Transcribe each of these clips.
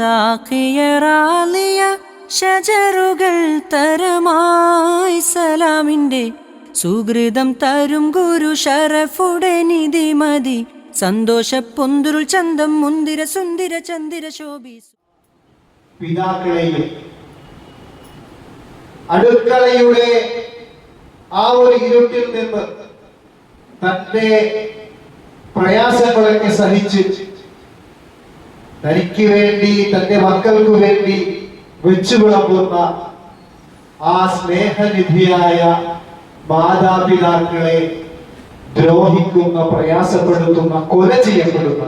ദാക്കിയറാലിയ ഷജറുകൾ തരമായി സലാമിന്റെ സുഹൃതം തരും ഗുരു ഷറഫുടെ നിധി മതി. സന്തോഷ പൊന്തുരുൾ ചന്തം മുന്തിര സുന്ദര ചന്ദിര ശോഭി പിതാക്കളെയും അടുക്കളയുടെ ആ ഒരു ഇരുട്ടിൽ നിന്ന് തന്റെ പ്രയാസങ്ങളൊക്കെ സഹിച്ച് തനിക്ക് വേണ്ടി തന്റെ മക്കൾക്ക് വേണ്ടി വെച്ചു വിളമ്പുന്ന ആ സ്നേഹനിധിയായ മാതാപിതാക്കളെ ദ്രോഹിക്കുന്ന പ്രയാസപ്പെടുത്തുന്ന കൊല ചെയ്യപ്പെടുന്ന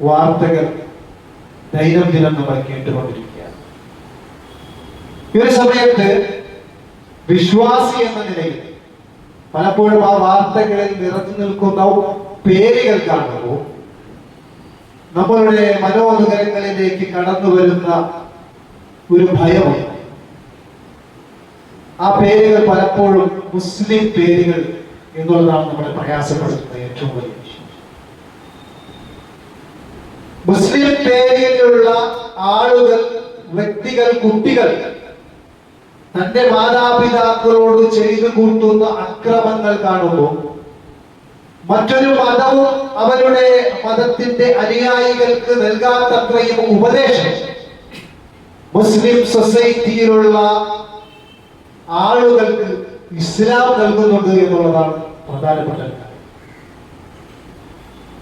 വാർത്തകൾ ദൈനംദിനം നമ്മൾ കേട്ടുകൊണ്ടിരിക്കുകയാണ്. ഈ ഒരു സമയത്ത് വിശ്വാസി എന്ന നിലയിൽ പലപ്പോഴും ആ വാർത്തകളിൽ നിറഞ്ഞു നിൽക്കുന്ന പേരുകൾ കാണുമ്പോൾ നമ്മളുടെ മനോഹരങ്ങളിലേക്ക് കടന്നു വരുന്ന ഒരു ഭയം. ആ പേരുകൾ പലപ്പോഴും മുസ്ലിം പേരുകൾ എന്നുള്ളതാണ് നമ്മളെ പ്രയാസപ്പെടുത്തുന്ന ഏറ്റവും വലിയ മുസ്ലിം പേരിലുള്ള ആളുകൾ വ്യക്തികൾ കുട്ടികൾ തന്റെ മാതാപിതാക്കളോട് ചെയ്തു കൂട്ടുന്ന അക്രമങ്ങൾ കാണുമ്പോൾ മറ്റൊരു മതവും അവരുടെ മതത്തിന്റെ അനുയായികൾക്ക് നൽകാത്തത്രയും ഉപദേശം. മുസ്ലിം സൊസൈറ്റിയിലുള്ള ആളുകൾക്ക് ഇസ്ലാം നൽകുന്നുണ്ട് എന്നുള്ളതാണ് പ്രധാനപ്പെട്ട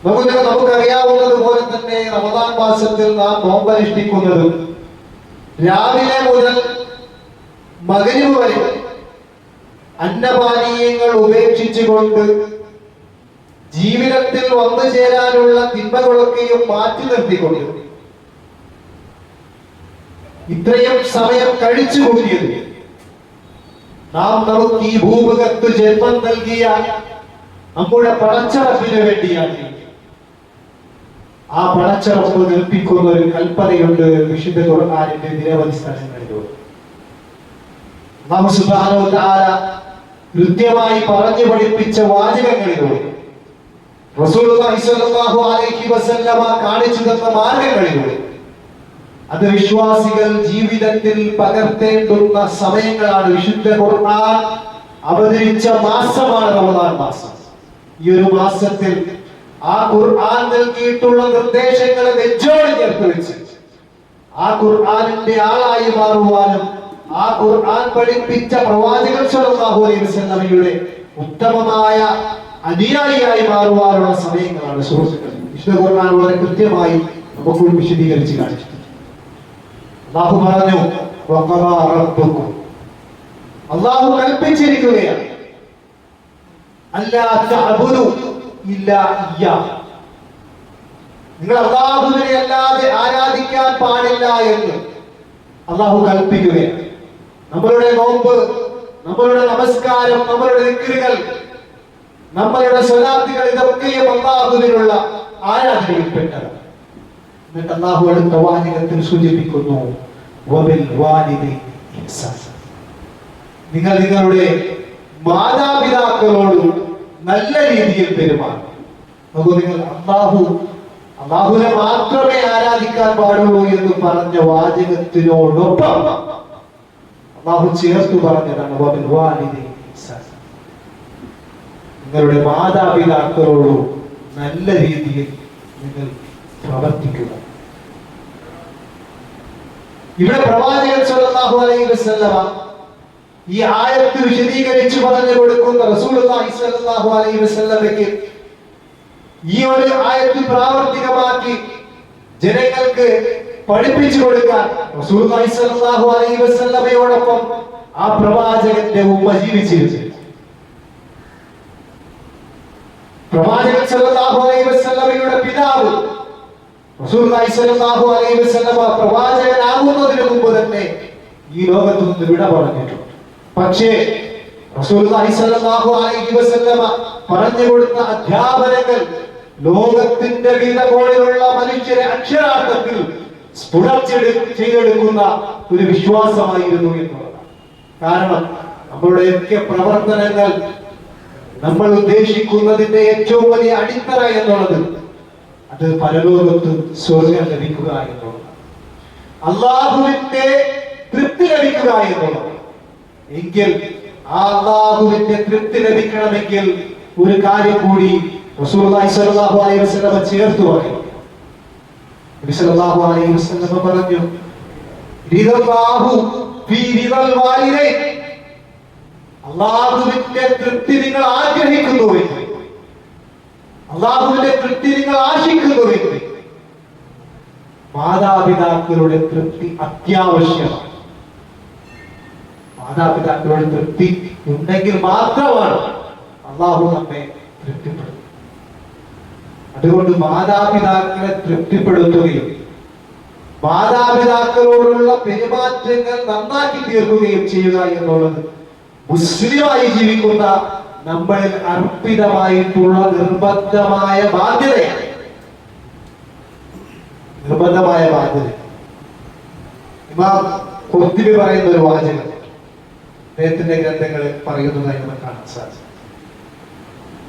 നമുക്ക് നമുക്കറിയാവുന്നത് പോലെ തന്നെ റമദാൻ മാസത്തിൽ നാം നോമ്പനുഷ്ഠിക്കുന്നതും രാവിലെ മുതൽ മകരിവ് വരെ അന്നപാനീയങ്ങൾ ഉപേക്ഷിച്ചുകൊണ്ട് ജീവിതത്തിൽ വന്നു ചേരാനുള്ള തിന്മകളൊക്കെയും മാറ്റി നിർത്തിക്കൊണ്ടിരുന്നു ഇത്രയും സമയം കഴിച്ചു കൂട്ടിയത് നാം നമുക്ക് ഈ ഭൂമുഖത്ത് ജന്മം നൽകിയ നമ്മുടെ പടച്ചറപ്പിന് വേണ്ടിയാണ്. ആ പടച്ചറപ്പ് കൽപ്പിക്കുന്ന ഒരു കൽപ്പനയുണ്ട് വിശുദ്ധ ഖുർആനിന്റെ നിരവധി സ്ഥലങ്ങളിലൂടെ. വ തആല കൃത്യമായി പറഞ്ഞു പഠിപ്പിച്ച വാചകങ്ങളിലൂടെ റസൂലുള്ളാഹി സ്വല്ലല്ലാഹു അലൈഹി വസല്ലമ കാണിച്ചു തന്ന മാർഗങ്ങളിലൂടെ അത് വിശ്വാസികൾ ജീവിതത്തിൽ പകർത്തേണ്ടുന്ന സമയങ്ങളാണ്. വിശുദ്ധ ഖുർആൻ അവതരിച്ച മാസമാണ് റമദാൻ മാസം. ഈ ഒരു മാസത്തിൽ ആ ഖുർആൻ നൽകിയിട്ടുള്ള നിർദ്ദേശങ്ങളെ നെഞ്ചോട് ചേർത്ത് വെച്ച് ആ ഖുർആനിന്റെ ആളായി മാറുവാനും ആ ഖുർആൻ പഠിപ്പിച്ച പ്രവാചകൻ സല്ലല്ലാഹു അലൈഹി വസല്ലമയുടെ ഉത്തമമായ അനുയായിയായി മാറുവാനുള്ള സമയങ്ങളാണ് സുഹൃത്തുക്കൾ വിശുദ്ധ വളരെ കൃത്യമായി നമുക്ക് വിശദീകരിച്ച് കാണിച്ചിട്ടുണ്ട് അള്ളാഹു പറഞ്ഞു. അള്ളാഹു കൽപ്പിച്ചിരിക്കുകയാണ്. നിങ്ങൾ അള്ളാഹുവിനെ അല്ലാതെ ആരാധിക്കാൻ പാടില്ല എന്ന് അള്ളാഹു കൽപ്പിക്കുകയാണ് നമ്മളുടെ നോമ്പ് നമ്മളുടെ നമസ്കാരം നമ്മളുടെ ദിക്റുകൾ നമ്മളുടെ സ്വലാത്തുകൾ ഇതൊക്കെയും അള്ളാഹുവിനുള്ള ആരാധനയിൽപ്പെട്ടതാണ് എന്നിട്ട് അള്ളാഹു അടുത്ത വാചകത്തിൽ സൂചിപ്പിക്കുന്നു. നിങ്ങൾ നിങ്ങളുടെ മാതാപിതാക്കളോട് നല്ല രീതിയിൽ പെരുമാറും നിങ്ങൾ അള്ളാഹു അള്ളാഹുവിനെ മാത്രമേ ആരാധിക്കാൻ പാടുള്ളൂ എന്ന് പറഞ്ഞ വാചകത്തിനോടൊപ്പം അള്ളാഹു ചേർത്ത് പറഞ്ഞതാണ്. നിങ്ങളുടെ മാതാപിതാക്കളോടും നല്ല രീതിയിൽ നിങ്ങൾ പ്രവർത്തിക്കുക. ഇവിടെ പ്രവാചകൻ സല്ലല്ലാഹു അലൈഹി വസല്ലമ ഈ ആയത്ത് വിശദീകരിച്ചു പറഞ്ഞു കൊടുക്കുന്ന റസൂലുള്ളാഹി സല്ലല്ലാഹു അലൈഹി വസല്ലമയ്ക്ക് ഈ ഒരു ആയത്ത് പ്രാവർത്തികമാക്കി ജനങ്ങൾക്ക് പഠിപ്പിച്ചു കൊടുക്കാൻ റസൂലുള്ളാഹി സല്ലല്ലാഹു അലൈഹി വസല്ലമയോടൊപ്പം ആ പ്രവാചകന്റെ ഉമ്മ ജീവിച്ചിരുന്നു. പ്രവാചകൻ സല്ലല്ലാഹു അലൈഹി വസല്ലമയുടെ പിതാവ് റസൂലുള്ളാഹി സല്ലല്ലാഹു അലൈഹി വസല്ലമ പ്രവാചകനാകുന്നതിന് മുമ്പ് തന്നെ ഈ ലോകത്ത് നിന്ന് വിട പറഞ്ഞിട്ടുണ്ട്. പക്ഷേ റസൂലുള്ളാഹി സല്ലല്ലാഹു അലൈഹി വസല്ലമ പറഞ്ഞു കൊടുത്ത അധ്യാപനങ്ങൾ ലോകത്തിന്റെ വിധ പോലെയുള്ള മനുഷ്യരെ അക്ഷരാർത്ഥത്തിൽ സ്ഫുടച്ചെടു ചെയ്ത് ചെയ്തെടുക്കുന്ന ഒരു വിശ്വാസമായിരുന്നു എന്നുള്ളതാണ്. കാരണം നമ്മളുടെയൊക്കെ പ്രവർത്തനങ്ങൾ നമ്മൾ ഉദ്ദേശിക്കുന്നതിന്റെ ഏറ്റവും വലിയ അടിത്തറ എന്നുള്ളത് അത് പരലോകത്ത് സ്വർഗം ലഭിക്കുക എന്നുള്ളത് അള്ളാഹുവിന്റെ തൃപ്തി ലഭിക്കുക എന്നുള്ളത് എങ്കിൽ ആ അള്ളാഹുവിന്റെ തൃപ്തി ലഭിക്കണമെങ്കിൽ ഒരു കാര്യം കൂടി ചേർത്ത് പറയും പറഞ്ഞു അള്ളാഹുവിന്റെ തൃപ്തി നിങ്ങൾ ആഗ്രഹിക്കുന്നുവെങ്കിൽ അള്ളാഹുവിന്റെ തൃപ്തി നിങ്ങൾ ആശിക്കുന്നുവെങ്കിൽ മാതാപിതാക്കളുടെ തൃപ്തി അത്യാവശ്യമാണ്. മാതാപിതാക്കളുടെ തൃപ്തി ഉണ്ടെങ്കിൽ മാത്രമാണ് അള്ളാഹു നമ്മെ തൃപ്തിപ്പെടുന്നത് അതുകൊണ്ട് മാതാപിതാക്കളെ തൃപ്തിപ്പെടുത്തുകയും മാതാപിതാക്കളോടുള്ള പെരുമാറ്റങ്ങൾ നന്നാക്കി തീർക്കുകയും ചെയ്യുക എന്നുള്ളത് മുസ്ലിമായി ജീവിക്കുന്ന നമ്മളിൽ അർപ്പിതമായിട്ടുള്ള നിർബന്ധമായ ബാധ്യതയാണ്. നിർബന്ധമായ ബാധ്യത. ഇമാം കൊത്തിബി പറയുന്ന ഒരു വാചകം അദ്ദേഹത്തിന്റെ ഗ്രന്ഥങ്ങളിൽ പറയുന്നതായി നമുക്ക് കാണാൻ സാധിക്കും.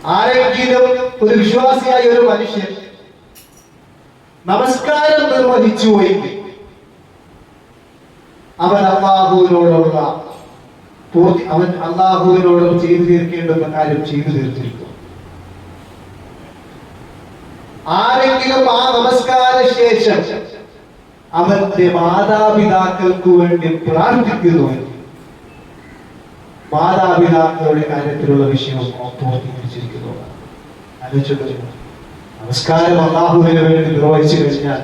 ആരെങ്കിലും ഒരു വിശ്വാസിയായ ഒരു മനുഷ്യൻ നമസ്കാരം നിർവഹിച്ചു എങ്കിൽ അവൻ അള്ളാഹുവിനോടുള്ള പൂർത്തി അവൻ അള്ളാഹുവിനോട് ചെയ്തു തീർക്കേണ്ടുന്ന കാര്യം ചെയ്തു തീർത്തിരിക്കും ആരെങ്കിലും ആ നമസ്കാര ശേഷം അവന്റെ മാതാപിതാക്കൾക്ക് വേണ്ടി പ്രാർത്ഥിക്കുന്നു മാതാപിതാക്കളുടെ കാര്യത്തിലുള്ള വിഷയം പൂർത്തീകരിച്ചിരിക്കുന്നു. നമസ്കാരം അള്ളാഹുവിന് വേണ്ടി നിർവഹിച്ചു കഴിഞ്ഞാൽ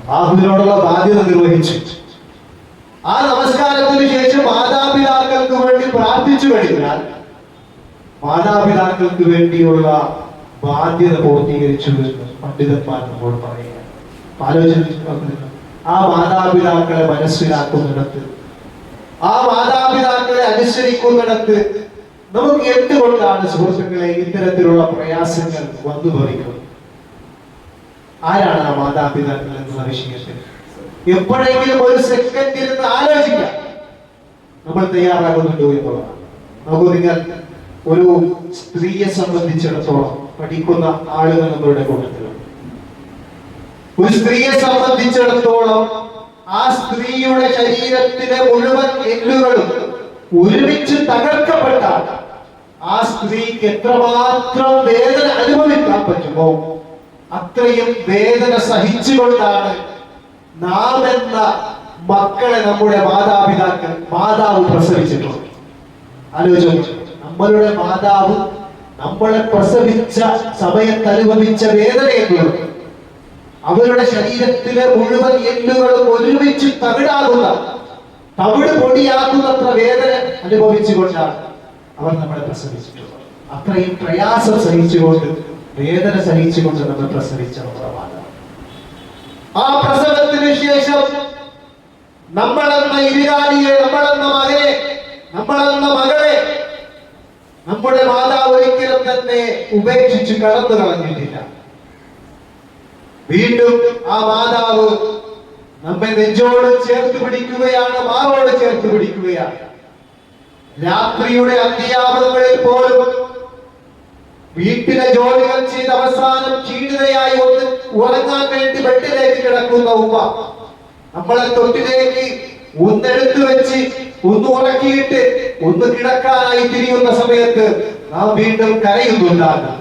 അള്ളാഹുവിനോടുള്ള ബാധ്യത നിർവഹിച്ചു. ആ നമസ്കാരത്തിന് ശേഷം മാതാപിതാക്കൾക്ക് വേണ്ടി പ്രാർത്ഥിച്ചു കഴിഞ്ഞാൽ മാതാപിതാക്കൾക്ക് വേണ്ടിയുള്ള ബാധ്യത പൂർത്തീകരിച്ചു പണ്ഡിതന്മാർ നമ്മോട് പറയുക ആലോചിച്ചു ആ മാതാപിതാക്കളെ മനസ്സിലാക്കുന്നിടത്ത് ആ മാതാപിതാക്കളെ അനുസരിക്കുന്നിടത്ത് നമുക്ക് എന്തുകൊണ്ടാണ് സുഹൃത്തുക്കളെ ഇത്തരത്തിലുള്ള പ്രയാസങ്ങൾ വന്നു ഭവിക്കുന്നത് ആരാണ് ആ മാതാപിതാക്കൾ എന്നുള്ള വിഷയത്തിൽ? എപ്പോഴെങ്കിലും ഒരു സെക്കൻഡ് ഇരുന്ന് ആലോചിക്കാം. നമ്മൾ തയ്യാറാകുന്നുണ്ടോ എന്നുള്ളതാണ് നമുക്ക് നിങ്ങൾ ഒരു സ്ത്രീയെ സംബന്ധിച്ചിടത്തോളം പഠിക്കുന്ന ആളുകൾ നമ്മളുടെ കൂട്ടത്തിലുണ്ട്. ഒരു സ്ത്രീയെ സംബന്ധിച്ചിടത്തോളം ആ സ്ത്രീയുടെ ശരീരത്തിലെ മുഴുവൻ എല്ലുകളും ഒരുമിച്ച് തകർക്കപ്പെട്ടാൽ ആ സ്ത്രീക്ക് എത്രമാത്രം വേദന അനുഭവിക്കാൻ പറ്റുമോ? അത്രയും വേദന സഹിച്ചുകൊണ്ടാണ് നാം എന്ന മക്കളെ നമ്മുടെ മാതാപിതാക്കൾ മാതാവ് പ്രസവിച്ചിട്ടുണ്ട് ആലോചിച്ചു നമ്മളുടെ മാതാവ് നമ്മളെ പ്രസവിച്ച സമയത്ത് അനുഭവിച്ച വേദന എന്നുള്ളത് അവരുടെ ശരീരത്തിലെ മുഴുവൻ എല്ലുകളും ഒരുമിച്ച് തവിടാകുന്ന തവിട് പൊടിയാക്കുന്നത്ര വേദന അനുഭവിച്ചുകൊണ്ടാണ് അവർ നമ്മളെ പ്രസവിച്ചിട്ടുള്ളത്. അത്രയും പ്രയാസം സഹിച്ചുകൊണ്ട് വേദന സഹിച്ചുകൊണ്ട് നമ്മൾ പ്രസവിച്ച മാതാവ് ആ ശേഷം നമ്മളെന്ന ഇരുകാലിയെ നമ്മളെന്ന മകനെ നമ്മളെന്ന മകളെ നമ്മുടെ മാതാവ് ഒരിക്കലും തന്നെ ഉപേക്ഷിച്ച് കടന്നു കളഞ്ഞിട്ടില്ല. വീണ്ടും ആ മാതാവ് നമ്മെ നെഞ്ചോട് ചേർത്ത് പിടിക്കുകയാണ് മാറോട് ചേർത്ത് പിടിക്കുകയാണ്. രാത്രിയുടെ അന്ത്യാപങ്ങളിൽ പോലും വീട്ടിലെ ജോലികൾ ചെയ്ത് അവസാനം ക്ഷീണിതയായി ഒന്ന് ഉറങ്ങാൻ വേണ്ടി ബെഡിലേക്ക് കിടക്കുന്ന ഉമ്മ നമ്മളെ തൊട്ടിലേക്ക് ഒന്നെടുത്ത് വെച്ച് ഒന്ന് ഉറക്കിയിട്ട് ഒന്ന് കിടക്കാനായി തിരിയുന്ന സമയത്ത് നാം വീണ്ടും കരയുന്നുണ്ടാകും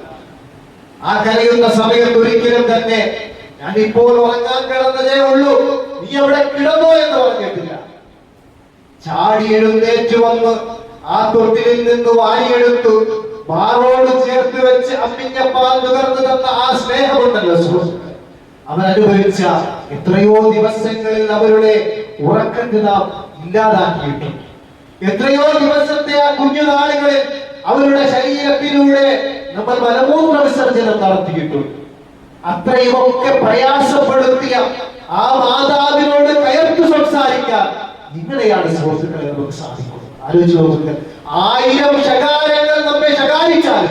ആ കരയുന്ന സമയത്ത് ഒരിക്കലും തന്നെ ഞാൻ ഇപ്പോൾ ഉറങ്ങാൻ കിടന്നതേ ഉള്ളൂ. നീ അവിടെ കിടന്നോ എന്ന് പറഞ്ഞിട്ടില്ല. ചാടി എഴുന്നേറ്റ് വന്ന് ആ തൊട്ടിലിൽ നിന്ന് വാരിയെടുത്തു മാറോട് ചേർത്ത് വെച്ച് അമ്മിഞ്ഞ പാൽ നുകർന്നു തന്ന ആ സ്നേഹമുണ്ടല്ലോ സുഹൃത്തുക്കളെ അവർ അനുഭവിച്ച എത്രയോ ദിവസങ്ങളിൽ അവരുടെ ഉറക്കത്തെ നാം ഇല്ലാതാക്കിയിട്ടുണ്ട് എത്രയോ ദിവസത്തെ ആ കുഞ്ഞുനാളുകളിൽ അവരുടെ ശരീരത്തിലൂടെ നമ്മൾ മലമൂത്ര വിസർജനം നടത്തിയിട്ടുണ്ട് അത്രയുമൊക്കെ പ്രയാസപ്പെടുത്തിയ ആ മാതാവിനോട് കയർത്തു സംസാരിക്കാൻ നിങ്ങളെയാണ് സുഹൃത്തുക്കളെ നമുക്ക് സാധിക്കുന്നത്. ആലോചിച്ച് നോക്കുക ആയിരം ശകാരങ്ങൾ നമ്മെ ശകാരിച്ചാൽ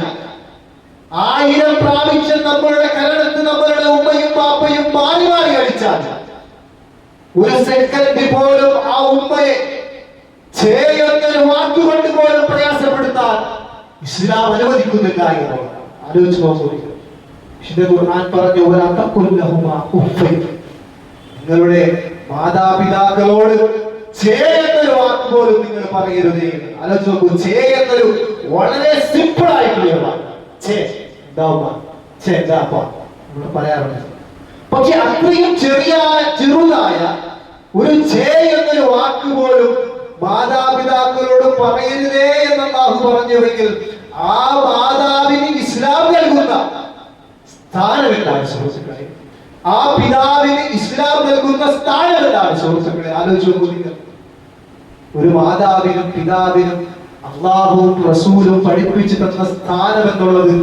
ആയിരം പ്രാവശ്യം നമ്മളുടെ കരണത്ത് നമ്മളുടെ ഉമ്മയും പാപ്പയും മാറി മാറി അടിച്ചാൽ ഒരു സെക്കൻഡ് പോലും ആ ഉമ്മയെ ചേയൊന്നൊരു വാക്കുകൊണ്ട് പോലും പ്രയാസപ്പെടുത്താൻ ഇസ്ലാം അനുവദിക്കുന്നില്ല എന്നുള്ളതാണ് ആലോചിച്ച് നോക്കുക വിശുദ്ധ ഖുർആൻ പറഞ്ഞു "വലാ തഖുൽ നിങ്ങളുടെ മാതാപിതാക്കളോട് ചേ എന്നൊരു വാക്ക് പോലും നിങ്ങൾ പറയരുതേ. ആലോചിച്ച് നോക്കൂ. ചേ എന്നൊരു വളരെ സിമ്പിൾ ആയിട്ടുള്ള വാക്ക്. ചേ ചേ നമ്മൾ പറയാറുണ്ട്. പക്ഷെ അത്രയും ചെറിയ ചെറുതായ ഒരു ചേ എന്നൊരു വാക്ക് പോലും മാതാപിതാക്കളോട് പറയരുതേ എന്ന് അള്ളാഹു പറഞ്ഞുവെങ്കിൽ ആ മാതാവിന് ഇസ്ലാം നൽകുന്ന സ്ഥാനമില്ല സുഹൃത്തുക്കളെ? ആ പിതാവിന് ഇസ്ലാം നൽകുന്ന സ്ഥാനം എന്താണ് സുഹൃത്തുക്കളെ ആലോചിച്ചു ഒരു മാതാവിനും പിതാവിനും അള്ളാഹുവും റസൂലും പഠിപ്പിച്ചു തന്ന സ്ഥാനം എന്നുള്ളത്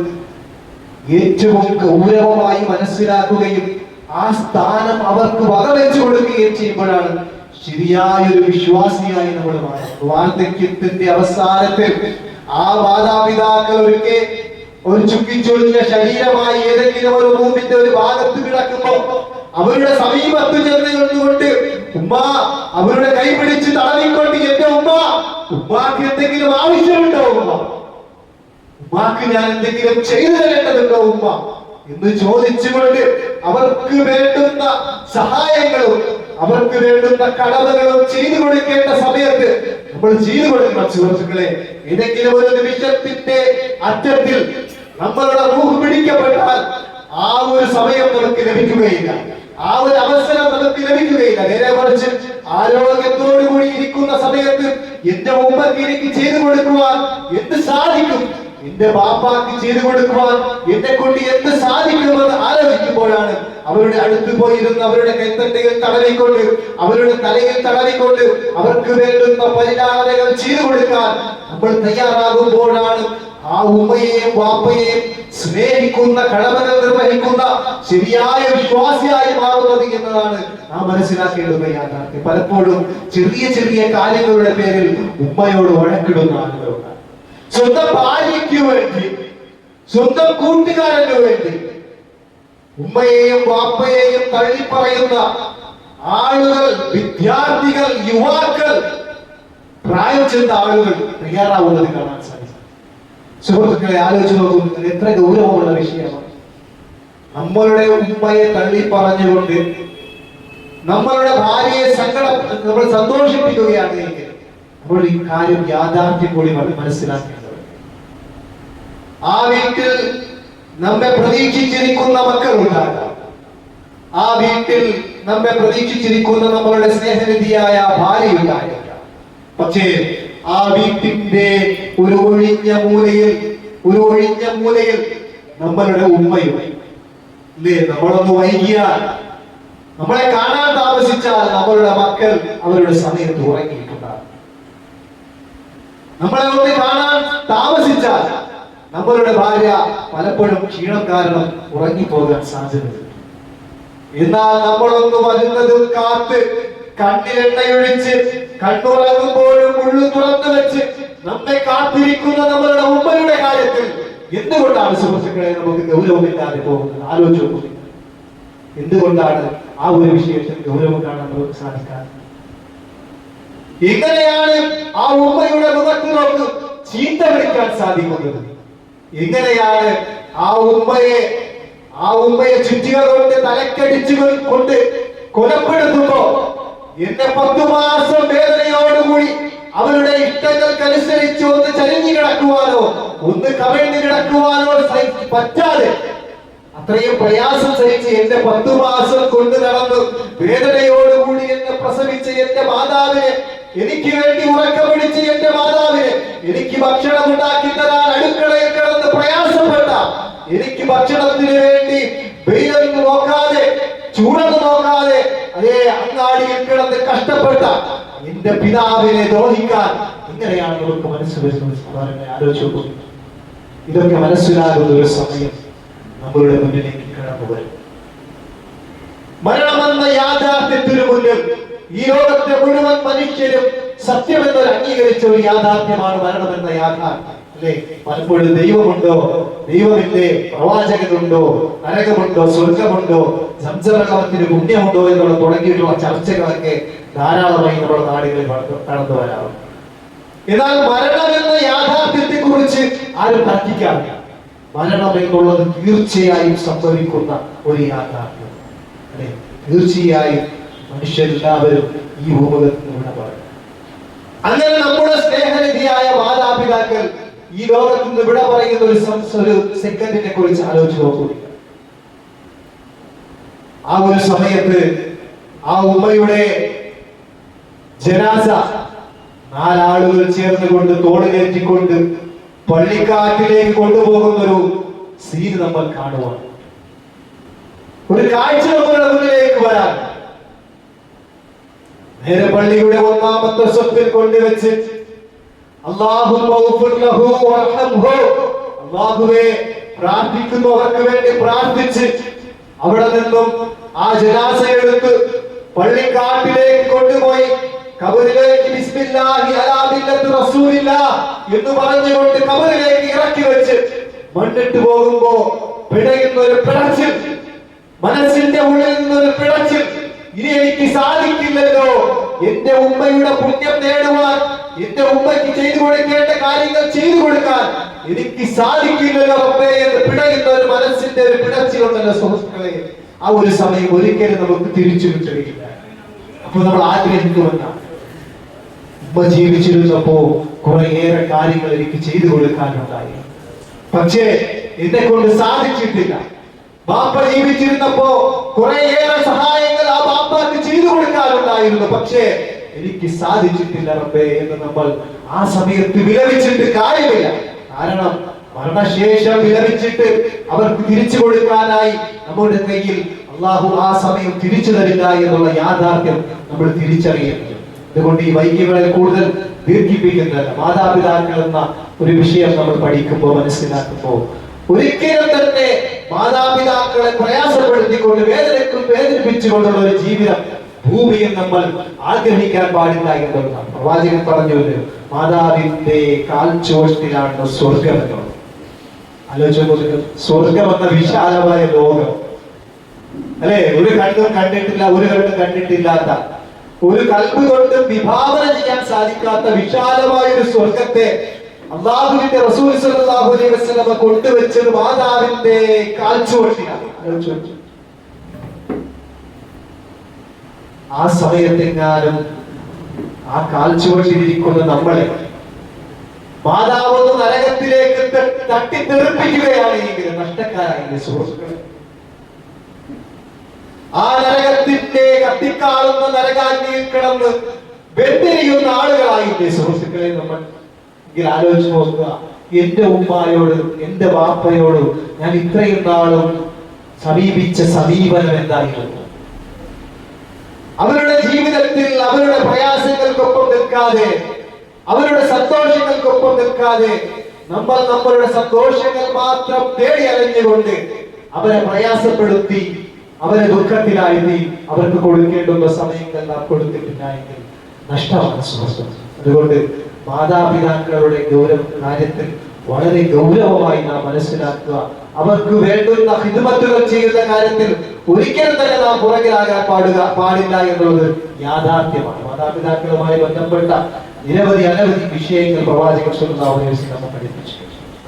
ഏറ്റവും ഗൗരവമായി മനസ്സിലാക്കുകയും ആ സ്ഥാനം അവർക്ക് വകവെച്ചു കൊടുക്കുകയും ചെയ്യുമ്പോഴാണ് ശരിയായ ഒരു വിശ്വാസിയായി നമ്മൾ വാർദ്ധക്യത്തിന്റെ അവസാനത്തിൽ ആ മാതാപിതാക്കൾ ഒരിക്കൽ ഒരു ചുക്കിച്ചൊളിഞ്ഞ ശരീരമായി ഏതെങ്കിലും ഒരു റൂമിന്റെ ഒരു ഭാഗത്ത് കിടക്കുമ്പോ അവരുടെ സമീപത്ത് ചെന്ന് നിന്നുകൊണ്ട് ഉമ്മ അവരുടെ കൈ പിടിച്ച് തടവിക്കൊണ്ട് എന്റെ ഉമ്മ ഉമ്മാക്ക് എന്തെങ്കിലും ആവശ്യമുണ്ടോ ഉമ്മ? ഉമ്മാക്ക് ഞാൻ എന്തെങ്കിലും ചെയ്തു തരേണ്ടതുണ്ടോ ഉമ്മ? എന്ന് ചോദിച്ചുകൊണ്ട് അവർക്ക് വേണ്ടുന്ന സഹായങ്ങളും അവർക്ക് വേണ്ടുന്ന കടമകളും ചെയ്തു കൊടുക്കേണ്ട സമയത്ത് നമ്മൾ ചെയ്തു കൊടുക്കണം സുഹൃത്തുക്കളെ. ഏതെങ്കിലും ഒരു നിമിഷത്തിന്റെ അറ്റത്തിൽ നമ്മളുടെ റൂഹ് പിടിക്കപ്പെട്ടാൽ ആ ഒരു സമയം നമുക്ക് ലഭിക്കുകയില്ല. ആ ഒരു അവസരം നമുക്ക് ലഭിക്കുകയില്ല. നേരെ മറിച്ച് ആരോഗ്യത്തോടു കൂടി ഇരിക്കുന്ന സമയത്ത് എന്റെ ഉമ്മക്ക് എനിക്ക് ചെയ്തു കൊടുക്കുവാൻ എന്ത് സാധിക്കും? എന്റെ ബാപ്പാക്ക് ചെയ്തു കൊടുക്കുവാൻ എന്നെ കൊണ്ട് എന്ത് സാധിക്കുമെന്ന് ആലോചിക്കുമ്പോഴാണ് അവരുടെ അടുത്ത് പോയിരുന്ന് അവരുടെ കൈത്തട്ടയിൽ തടവിക്കൊണ്ട് അവരുടെ തലയിൽ തടവിക്കൊണ്ട് അവർക്ക് വേണ്ടുന്ന പരിചാരകൾ ചെയ്തു കൊടുക്കാൻ നമ്മൾ തയ്യാറാകുമ്പോഴാണ് ആ ഉമ്മയെയും വാപ്പയെയും സ്നേഹിക്കുന്ന കടമകൾ നിർവഹിക്കുന്ന ശരിയായ വിശ്വാസിയായി മാറുന്നത് എന്നതാണ് നാം മനസ്സിലാക്കേണ്ടത് യാഥാർത്ഥ്യം പലപ്പോഴും ചെറിയ ചെറിയ കാര്യങ്ങളുടെ പേരിൽ ഉമ്മയോട് വഴക്കിടുന്ന ആളുകളുണ്ട്. സ്വന്തം ഭാര്യയ്ക്ക് വേണ്ടി സ്വന്തം കൂട്ടുകാരന് വേണ്ടി ഉമ്മയെയും വാപ്പയെയും തള്ളിപ്പറയുന്ന ആളുകൾ വിദ്യാർത്ഥികൾ യുവാക്കൾ പ്രായം ചെന്ന ആളുകൾ തയ്യാറാവുന്നത് കാണാൻ സാധിക്കും. സുഹൃത്തുക്കളെ ആലോചിച്ച് നോക്കൂ എത്ര ഗൗരവമുള്ള വിഷയമാണ്. നമ്മളുടെ ഉമ്മയെ തള്ളി പറഞ്ഞുകൊണ്ട് നമ്മളുടെ ഭാര്യയെ സങ്കടം നമ്മൾ സന്തോഷിപ്പിക്കുകയാണ് എങ്കിൽ നമ്മൾ ഈ കാര്യം യാഥാർത്ഥ്യം കൂടി മന- മനസ്സിലാക്കേണ്ടത് ആ വീട്ടിൽ നമ്മെ പ്രതീക്ഷിച്ചിരിക്കുന്ന മക്കൾ ഉണ്ടാകാം. ആ വീട്ടിൽ നമ്മെ പ്രതീക്ഷിച്ചിരിക്കുന്ന നമ്മളുടെ സ്നേഹനിധിയായ ഭാര്യ ഉണ്ടായേക്കാം പക്ഷേ ആ വീട്ടിന്റെ ഒരു ഒഴിഞ്ഞ മൂലയിൽ ഒരു ഒഴിഞ്ഞ മൂലയിൽ നമ്മളുടെ ഉമ്മയും. നമ്മളൊന്ന് വൈകിയാൽ നമ്മളെ കാണാൻ താമസിച്ചാൽ നമ്മളുടെ മക്കൾ അവരുടെ സമയത്ത് ഉറങ്ങിയിട്ടുണ്ടാകും നമ്മളെ ഒന്ന് കാണാൻ താമസിച്ചാൽ നമ്മളുടെ ഭാര്യ പലപ്പോഴും ക്ഷീണം കാരണം ഉറങ്ങിപ്പോകാൻ സാധ്യതയുണ്ട്. എന്നാൽ നമ്മളൊന്ന് വരുന്നതും കാത്ത് കണ്ണിലെണ്ണയൊഴിച്ച് കണ്ണുറങ്ങുമ്പോഴും ഉള്ളു തുറന്നു വെച്ച് നമ്മെ കാത്തിരിക്കുന്ന നമ്മളുടെ ഉമ്മയുടെ കാര്യത്തിൽ എന്തുകൊണ്ടാണ് സുഹൃത്തുക്കളെ നമുക്ക് ഗൗരവമില്ലാതെ പോകുന്നത്? ആലോചിച്ചു എന്തുകൊണ്ടാണ് ആ ഒരു വിഷയത്തിൽ ഗൗരവം കാണാൻ നമുക്ക് സാധിക്കാറ് എങ്ങനെയാണ് ആ ഉമ്മയുടെ മുഖത്ത് നോക്ക് ചീത്ത വിളിക്കാൻ സാധിക്കുന്നത്? എങ്ങനെയാണ് ആ ഉമ്മയെ ആ ഉമ്മയെ ചുറ്റിക കൊണ്ട് തലക്കടിച്ചു കൊണ്ട് കൊലപ്പെടുത്തുമ്പോ എന്നെ പത്തു മാസം വേദനയോടുകൂടി അവരുടെ ഇഷ്ടങ്ങൾക്കനുസരിച്ച് ഒന്ന് ചരിഞ്ഞു കിടക്കുവാനോ ഒന്ന് കവിഴ്ന്നു കിടക്കുവാനോ പറ്റാതെ അത്രയും പ്രയാസം സഹിച്ച് എന്റെ പത്തു മാസം കൊണ്ട് നടന്നു വേദനയോടുകൂടി എന്നെ പ്രസവിച്ച് എന്റെ മാതാവിനെ എനിക്ക് വേണ്ടി ഉറക്കമിടിച്ച് എന്റെ മാതാവിനെ എനിക്ക് ഭക്ഷണം ഉണ്ടാക്കി തരാൻ അടുക്കളയിൽ കിടന്ന് പ്രയാസപ്പെട്ട. എനിക്ക് ഭക്ഷണത്തിന് വേണ്ടി വെയിലൊന്നും നോക്കാതെ ചൂടൊന്നും നോക്കാതെ അതേ അങ്ങാടിയിൽ കിടന്ന് കഷ്ടപ്പെട്ട എന്റെ പിതാവിനെ ദ്രോഹിക്കാൻ ഇങ്ങനെയാണ് നമുക്ക് മനസ്സ് വരുന്നത്? ആലോചിച്ചു ഇതൊക്കെ മനസ്സിലാകുന്ന ഒരു സമയം നമ്മളുടെ മുന്നിലേക്ക് കടന്നു വരും. മരണമെന്ന യാഥാർത്ഥ്യത്തിനു മുന്നിൽ ഈ ലോകത്തെ മുഴുവൻ മനുഷ്യരും സത്യമെന്നൊരു അംഗീകരിച്ച ഒരു യാഥാർത്ഥ്യമാണ് മരണമെന്ന യാഥാർത്ഥ്യം. അല്ലേ? പലപ്പോഴും ദൈവമുണ്ടോ? ദൈവമില്ലേ? പ്രവാചകനുണ്ടോ? നരകമുണ്ടോ? സ്വർഗമുണ്ടോ? സംസർഗത്തിന് പുണ്യമുണ്ടോ എന്നുള്ള തുടങ്ങിയിട്ടുള്ള ചർച്ചകളൊക്കെ ധാരാളമായി നമ്മുടെ നാടുകളിൽ കടന്നു വരാറുണ്ട്. എന്നാൽ മരണമെന്ന യാഥാർത്ഥ്യത്തെ കുറിച്ച് ആരും തർക്കിക്കാറില്ല മരണം എന്നുള്ളത് തീർച്ചയായും സംഭവിക്കുന്ന ഒരു യാഥാർത്ഥ്യം. അല്ലെ? തീർച്ചയായും മനുഷ്യരെല്ലാവരും ഈ ഭൂമുഖത്ത് ഇവിടെ പറയും. അങ്ങനെ നമ്മുടെ സ്നേഹനിധിയായ മാതാപിതാക്കൾ ഈ ലോകത്ത് നിന്ന് ഇവിടെ പറയുന്ന ഒരു സെക്കൻഡിനെ കുറിച്ച് ആലോചിച്ച് നോക്കൂ. ആ ഒരു സമയത്ത് ആ ഉമ്മയുടെ ജനാസ നാലാളുകൾ ചേർന്നുകൊണ്ട് തോളിലേറ്റിക്കൊണ്ട് പള്ളിക്കാട്ടിലേക്ക് കൊണ്ടുപോകുന്ന ഒരു സീൻ നമ്മൾ കാണുവാണ്. ഒരു കാഴ്ച നമ്മുടെ മുന്നിലേക്ക് വരാൻ. നേരെ പള്ളിയുടെ ഒന്നാമത്തെ സ്വത്തിൽ കൊണ്ടുവച്ച് അല്ലാഹുവേ പ്രാർത്ഥിക്കുന്നവർക്ക് വേണ്ടി പ്രാർത്ഥിച്ച് അവിടെ നിന്നും ആ ജനാസ എടുത്ത് പള്ളിക്കാട്ടിലേക്ക് കൊണ്ടുപോയി കബറിലേക്ക് എന്ന് പറഞ്ഞുകൊണ്ട് കബറിലേക്ക് ഇറക്കി വെച്ച് മണ്ണിട്ട് പോകുമ്പോ പിടയുന്ന ഒരു പിടച്ചിൽ മനസ്സിന്റെ ഉള്ളിൽ നിന്നൊരു പിടച്ചിൽ. ഇനി എനിക്ക് സാധിക്കില്ലല്ലോ. എന്റെ ഉമ്മയുടെ പുണ്യം നേടുവാൻ എന്റെ ഉമ്മയ്ക്ക് ചെയ്തു കൊടുക്കേണ്ട കാര്യങ്ങൾ ചെയ്തു കൊടുക്കാൻ എനിക്ക് സാധിക്കില്ലല്ലോ അപ്പേ എന്ന് പിടയുന്ന ഒരു മനസ്സിന്റെ ഒരു പിടച്ചിലുണ്ടല്ലോ സുഹൃത്തുക്കളെ. ആ ഒരു സമയം ഒരിക്കലും നമുക്ക് തിരിച്ചു കിട്ടുകയില്ല. അപ്പൊ നമ്മൾ ആഗ്രഹിക്കുമെന്നാണ് ഉമ്മ ജീവിച്ചിരുന്നപ്പോ കുറേയേറെ കാര്യങ്ങൾ എനിക്ക് ചെയ്തു കൊടുക്കാനുണ്ടായി. പക്ഷേ എന്നെ കൊണ്ട് സാധിച്ചിട്ടില്ല. ബാപ്പ ജീവിച്ചിരുന്നപ്പോ കുറേയേറെ സഹായങ്ങൾ ആ ബാപ്പാക്ക് ചെയ്തു കൊടുക്കാനുണ്ടായിരുന്നു. പക്ഷേ എനിക്ക് സാധിച്ചിട്ടില്ല റബ്ബേ എന്ന് നമ്മൾ ആ സമയത്ത് വിലപിച്ചിട്ട് കാര്യമില്ല. കാരണം മരണശേഷം വിലപിച്ചിട്ട് അവർക്ക് തിരിച്ചു കൊടുക്കാനായി നമ്മുടെ കയ്യിൽ അള്ളാഹു ആ സമയം തിരിച്ചു തരില്ല എന്നുള്ള യാഥാർത്ഥ്യം നമ്മൾ തിരിച്ചറിയുന്നു അതുകൊണ്ട് ഈ വൈദ്യങ്ങളെ കൂടുതൽ ദീർഘിപ്പിക്കുന്നില്ല മാതാപിതാക്കൾ എന്ന ഒരു വിഷയം നമ്മൾ പഠിക്കുമ്പോൾ മനസ്സിലാക്കുമ്പോൾ ഒരിക്കലും തന്നെ മാതാപിതാക്കളെ പ്രയാസപ്പെടുത്തിക്കൊണ്ട് വേദനക്കും വേദനിപ്പിച്ചുകൊണ്ടുള്ള ഒരു ജീവിതം ഭൂമിയിൽ നമ്മൾ ആഗ്രഹിക്കാൻ പാടില്ല എന്നുള്ളതാണ്. പ്രവാചകൻ പറഞ്ഞു മാതാവിന്റെ കാൽച്ചുവട്ടിലാണ് സ്വർഗം എന്നുള്ളത് ആലോചിച്ചു സ്വർഗം എന്ന വിശാലമായ ലോകം. അല്ലെ? ഒരു കണ്ണും കണ്ടിട്ടില്ല ഒരു കണ്ണും കണ്ടിട്ടില്ലാത്ത ഒരു കൽബ് കൊണ്ട് വിഭാവന ചെയ്യാൻ സാധിക്കാത്ത വിശാലമായ ഒരു സ്വർഗത്തെ അള്ളാഹുവിന്റെ റസൂൽ സല്ലല്ലാഹു അലൈഹി വസല്ലമ കൊണ്ടുവച്ചത് മാതാവിന്റെ കാൽച്ചുവട്ടിലാണ് ആലോചിച്ച് നോക്ക്. ആ സമയത്തെങ്ങാനും ആ കാൽച്ചുവട്ടിലിരിക്കുന്ന നമ്മളെ മാതാവ് നരകത്തിലേക്ക് തട്ടിത്തെറിപ്പിക്കുകയാണെങ്കിൽ നഷ്ടക്കാരായി സുഹൃത്തുക്കളെ ആ നരകത്തിന്റെ കത്തിക്കാളുന്ന നരകാഗ്നിയിൽ കിടന്ന് വെന്തിരിയുന്ന ആളുകളായില്ലേ സുഹൃത്തുക്കളെ നമ്മൾ? എങ്കിൽ ആലോചിച്ച് നോക്കുക. എന്റെ ഉമ്മായോട് എന്റെ വാപ്പയോട് ഞാൻ ഇത്രയും നാളും സമീപിച്ച സമീപനം എന്തായിരുന്നു? അവരുടെ ജീവിതത്തിൽ അവരുടെ പ്രയാസങ്ങൾക്കൊപ്പം നിൽക്കാതെ അവരുടെ സന്തോഷങ്ങൾക്കൊപ്പം നിൽക്കാതെ നമ്മൾ നമ്മളുടെ സന്തോഷങ്ങൾ മാത്രം തേടി അലഞ്ഞുകൊണ്ട് അവരെ പ്രയാസപ്പെടുത്തി അവരെ ദുഃഖത്തിലായി അവർക്ക് കൊടുക്കേണ്ടുന്ന സമയങ്ങൾ നാം കൊടുത്തിട്ടില്ലായെങ്കിൽ നഷ്ടമാണ് അതുകൊണ്ട് മാതാപിതാക്കളുടെ ഗൗരവ കാര്യത്തിൽ വളരെ ഗൗരവമായി നാം മനസ്സിലാക്കുക. അവർക്ക് വേണ്ടുന്ന ഹിദ്മത്തുകൾ ചെയ്യുന്ന കാര്യത്തിൽ ഒരിക്കലും തന്നെ നാം പുറകിലാകാൻ പാടുക പാടില്ല എന്നുള്ളത് യാഥാർത്ഥ്യമാണ്. മാതാപിതാക്കളുമായി ബന്ധപ്പെട്ട നിരവധി അനവധി വിഷയങ്ങൾ അലൈഹി വസല്ലം പഠിപ്പിച്ചു.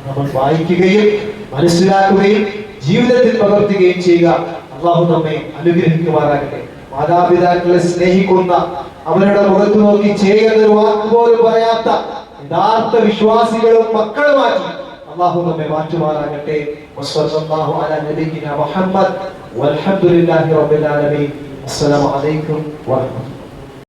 നമ്മൾ വായിക്കുകയും മനസ്സിലാക്കുകയും ജീവിതത്തിൽ പകർത്തുകയും ചെയ്യുക. അള്ളാഹു നമ്മെ അനുഗ്രഹിക്കുമാറാകട്ടെ. മാതാപിതാക്കളെ സ്നേഹിക്കുന്ന അവരുടെ മുഖത്ത് നോക്കി ചെയ്യുന്ന ഒരു വാക്ക് പോലും പറയാത്ത യഥാർത്ഥ വിശ്വാസികളും മക്കളുമാക്കി അള്ളാഹു നമ്മെ മാറ്റുമാറാകട്ടെ വസ്സല്ലാഹു അലാ നബിയിന മുഹമ്മദ് വൽഹംദുലില്ലാഹി റബ്ബിൽ ആലമീൻ അസ്സലാമു അലൈക്കും വറഹ്മത്തുള്ളാഹി